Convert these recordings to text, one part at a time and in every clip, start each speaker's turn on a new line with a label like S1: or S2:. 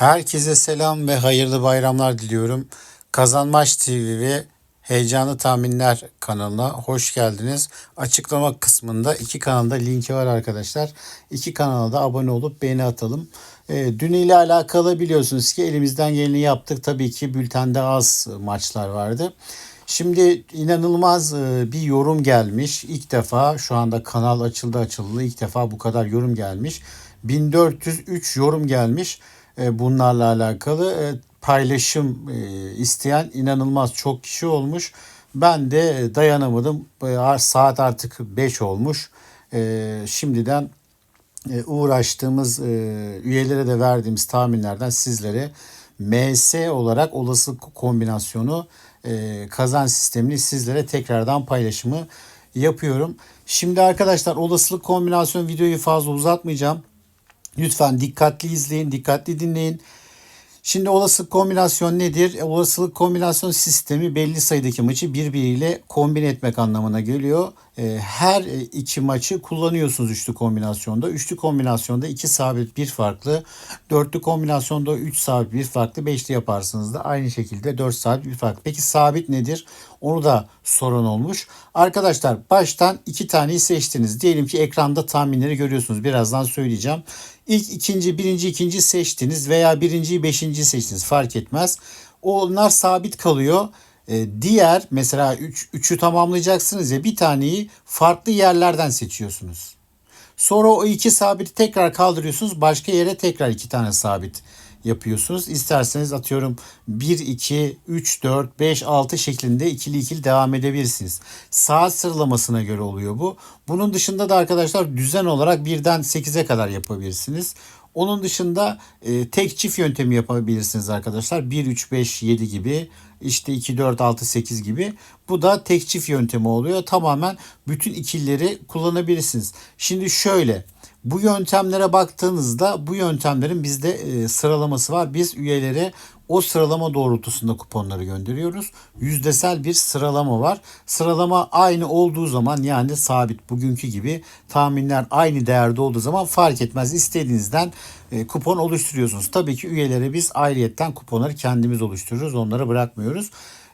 S1: Herkese selam ve hayırlı bayramlar diliyorum. Kazanmaç TV ve Heyecanlı Tahminler kanalına hoş geldiniz. Açıklama kısmında iki kanalda linki var arkadaşlar. İki kanala da abone olup beğeni atalım. E, dün ile alakalı biliyorsunuz ki elimizden geleni yaptık. Tabii ki bültende az maçlar vardı. Şimdi inanılmaz e, bir yorum gelmiş. İlk defa şu anda kanal açıldı açıldı. İlk defa bu kadar yorum gelmiş. 1403 yorum gelmiş bunlarla alakalı. E, paylaşım e, isteyen inanılmaz çok kişi olmuş. Ben de dayanamadım. E, Saat artık 5 olmuş. E, Şimdiden e, uğraştığımız e, üyelere de verdiğimiz tahminlerden sizlere MS olarak olasılık kombinasyonu e, kazanç sistemini sizlere tekrardan paylaşımı yapıyorum. Şimdi arkadaşlar olasılık kombinasyon videoyu fazla uzatmayacağım. Lütfen dikkatli izleyin, dikkatli dinleyin. Şimdi olasılık kombinasyon nedir? E, Olasılık kombinasyon sistemi belli sayıdaki maçı birbiriyle kombin etmek anlamına geliyor. E, Her e, iki maçı kullanıyorsunuz üçlü kombinasyonda. Üçlü kombinasyonda iki sabit bir farklı. Dörtlü kombinasyonda üç sabit bir farklı. Beşli yaparsınız da aynı şekilde dört sabit bir farklı. Peki sabit nedir? Onu da sorun olmuş. Arkadaşlar baştan iki taneyi seçtiniz. Diyelim ki ekranda tahminleri görüyorsunuz. Birazdan söyleyeceğim. İlk ikinci, birinci, ikinci seçtiniz veya birinciyi, beşinci seçtiniz fark etmez. Onlar sabit kalıyor. Ee, diğer mesela 3 üçü tamamlayacaksınız ya bir taneyi farklı yerlerden seçiyorsunuz. Sonra o iki sabiti tekrar kaldırıyorsunuz. Başka yere tekrar iki tane sabit yapıyorsunuz. İsterseniz atıyorum 1, 2, 3, 4, 5, 6 şeklinde ikili ikili devam edebilirsiniz. Saat sıralamasına göre oluyor bu. Bunun dışında da arkadaşlar düzen olarak birden 8'e kadar yapabilirsiniz. Onun dışında e, tek çift yöntemi yapabilirsiniz arkadaşlar. 1, 3, 5, 7 gibi işte 2, 4, 6, 8 gibi. Bu da tek çift yöntemi oluyor. Tamamen bütün ikilileri kullanabilirsiniz. Şimdi şöyle bu yöntemlere baktığınızda bu yöntemlerin bizde e, sıralaması var. Biz üyelere o sıralama doğrultusunda kuponları gönderiyoruz. Yüzdesel bir sıralama var. Sıralama aynı olduğu zaman yani sabit bugünkü gibi tahminler aynı değerde olduğu zaman fark etmez. İstediğinizden e, kupon oluşturuyorsunuz. Tabii ki üyelere biz ayrıyetten kuponları kendimiz oluşturuyoruz. Onları bırakmıyoruz.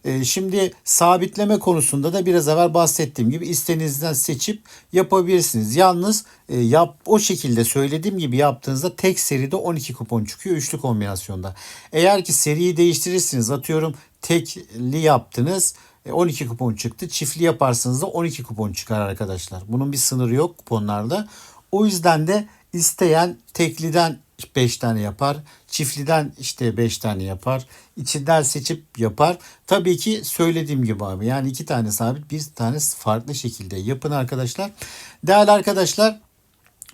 S1: E, Şimdi sabitleme konusunda da biraz evvel bahsettiğim gibi istediğinizden seçip yapabilirsiniz. Yalnız e, yap o şekilde söylediğim gibi yaptığınızda tek seride 12 kupon çıkıyor üçlü kombinasyonda. Eğer ki seriyi değiştirirsiniz atıyorum tekli yaptınız 12 kupon çıktı. Çiftli yaparsınız da 12 kupon çıkar arkadaşlar. Bunun bir sınırı yok kuponlarda. O yüzden de isteyen tekliden 5 tane yapar. Çiftliden işte 5 tane yapar. İçinden seçip yapar. Tabii ki söylediğim gibi abi. Yani iki tane sabit bir tane farklı şekilde yapın arkadaşlar. Değerli arkadaşlar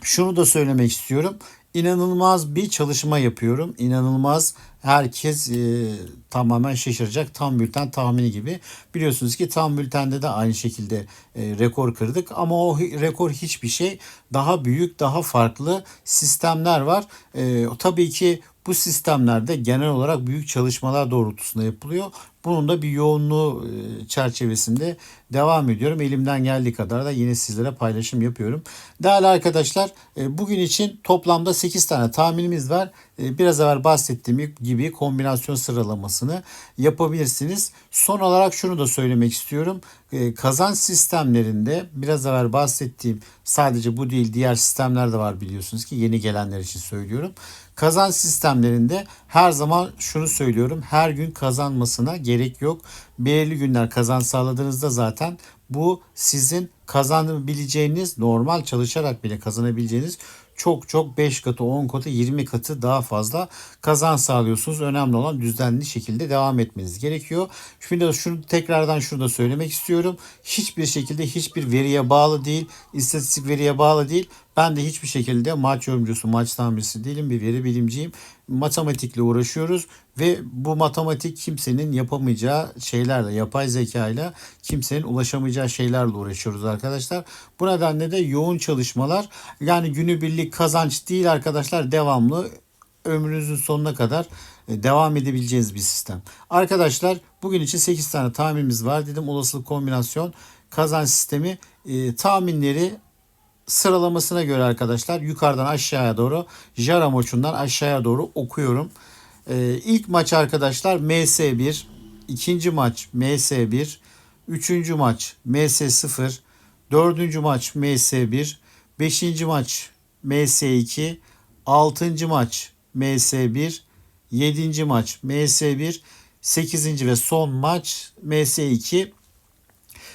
S1: şunu da söylemek istiyorum. İnanılmaz bir çalışma yapıyorum. İnanılmaz herkes e, tamamen şaşıracak. Tam bülten tahmini gibi. Biliyorsunuz ki tam bültende de aynı şekilde e, rekor kırdık. Ama o rekor hiçbir şey. Daha büyük, daha farklı sistemler var. E, tabii ki bu sistemlerde genel olarak büyük çalışmalar doğrultusunda yapılıyor. Bunun da bir yoğunluğu e, çerçevesinde devam ediyorum. Elimden geldiği kadar da yine sizlere paylaşım yapıyorum. Değerli arkadaşlar e, bugün için toplamda 8 tane tahminimiz var. E, biraz evvel bahsettiğim gibi kombinasyon sıralamasını yapabilirsiniz. Son olarak şunu da söylemek istiyorum. Kazanç sistemlerinde biraz evvel bahsettiğim sadece bu değil diğer sistemler de var biliyorsunuz ki yeni gelenler için söylüyorum. Kazanç sistemlerinde her zaman şunu söylüyorum. Her gün kazanmasına gerek yok. Belirli günler kazan sağladığınızda zaten bu sizin kazanabileceğiniz normal çalışarak bile kazanabileceğiniz çok çok 5 katı 10 katı 20 katı daha fazla kazan sağlıyorsunuz. Önemli olan düzenli şekilde devam etmeniz gerekiyor. Şimdi şunu tekrardan şunu da söylemek istiyorum. Hiçbir şekilde hiçbir veriye bağlı değil, istatistik veriye bağlı değil. Ben de hiçbir şekilde maç yorumcusu, maç tahminisi değilim. Bir veri bilimciyim. Matematikle uğraşıyoruz ve bu matematik kimsenin yapamayacağı şeylerle, yapay zekayla kimsenin ulaşamayacağı şeylerle uğraşıyoruz arkadaşlar. Bu nedenle de yoğun çalışmalar yani günübirlik kazanç değil arkadaşlar devamlı ömrünüzün sonuna kadar e, devam edebileceğiniz bir sistem. Arkadaşlar bugün için 8 tane tahminimiz var dedim. Olasılık kombinasyon kazanç sistemi e, tahminleri sıralamasına göre arkadaşlar yukarıdan aşağıya doğru Jara moçundan aşağıya doğru okuyorum. Ee, ilk maç arkadaşlar MS1, ikinci maç MS1, üçüncü maç MS0, dördüncü maç MS1, beşinci maç MS2, altıncı maç MS1, yedinci maç MS1, sekizinci ve son maç MS2.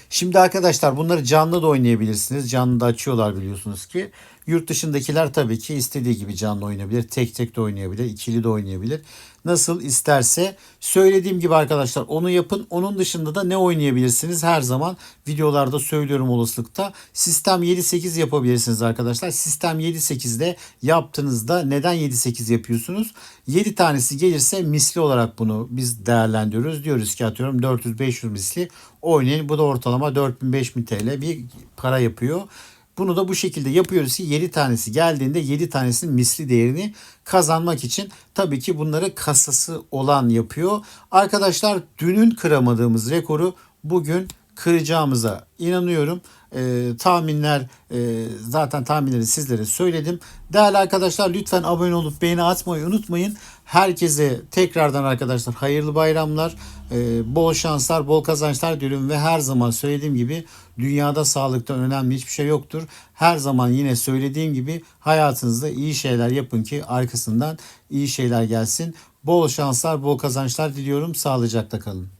S1: Şimdi arkadaşlar bunları canlı da oynayabilirsiniz. Canlı da açıyorlar biliyorsunuz ki. Yurt dışındakiler tabii ki istediği gibi canlı oynayabilir. Tek tek de oynayabilir. ikili de oynayabilir. Nasıl isterse. Söylediğim gibi arkadaşlar onu yapın. Onun dışında da ne oynayabilirsiniz? Her zaman videolarda söylüyorum olasılıkta. Sistem 7-8 yapabilirsiniz arkadaşlar. Sistem 7-8'de yaptığınızda neden 7-8 yapıyorsunuz? 7 tanesi gelirse misli olarak bunu biz değerlendiriyoruz. Diyoruz ki atıyorum 400-500 misli oynayın. Bu da ortalama 4000-5000 TL bir para yapıyor. Bunu da bu şekilde yapıyoruz ki 7 tanesi geldiğinde 7 tanesinin misli değerini kazanmak için tabii ki bunları kasası olan yapıyor. Arkadaşlar dünün kıramadığımız rekoru bugün kıracağımıza inanıyorum. Ee, tahminler e, zaten tahminleri sizlere söyledim. Değerli arkadaşlar lütfen abone olup beğeni atmayı unutmayın. Herkese tekrardan arkadaşlar hayırlı bayramlar, e, bol şanslar, bol kazançlar diliyorum ve her zaman söylediğim gibi dünyada sağlıktan önemli hiçbir şey yoktur. Her zaman yine söylediğim gibi hayatınızda iyi şeyler yapın ki arkasından iyi şeyler gelsin. Bol şanslar, bol kazançlar diliyorum. Sağlıcakla kalın.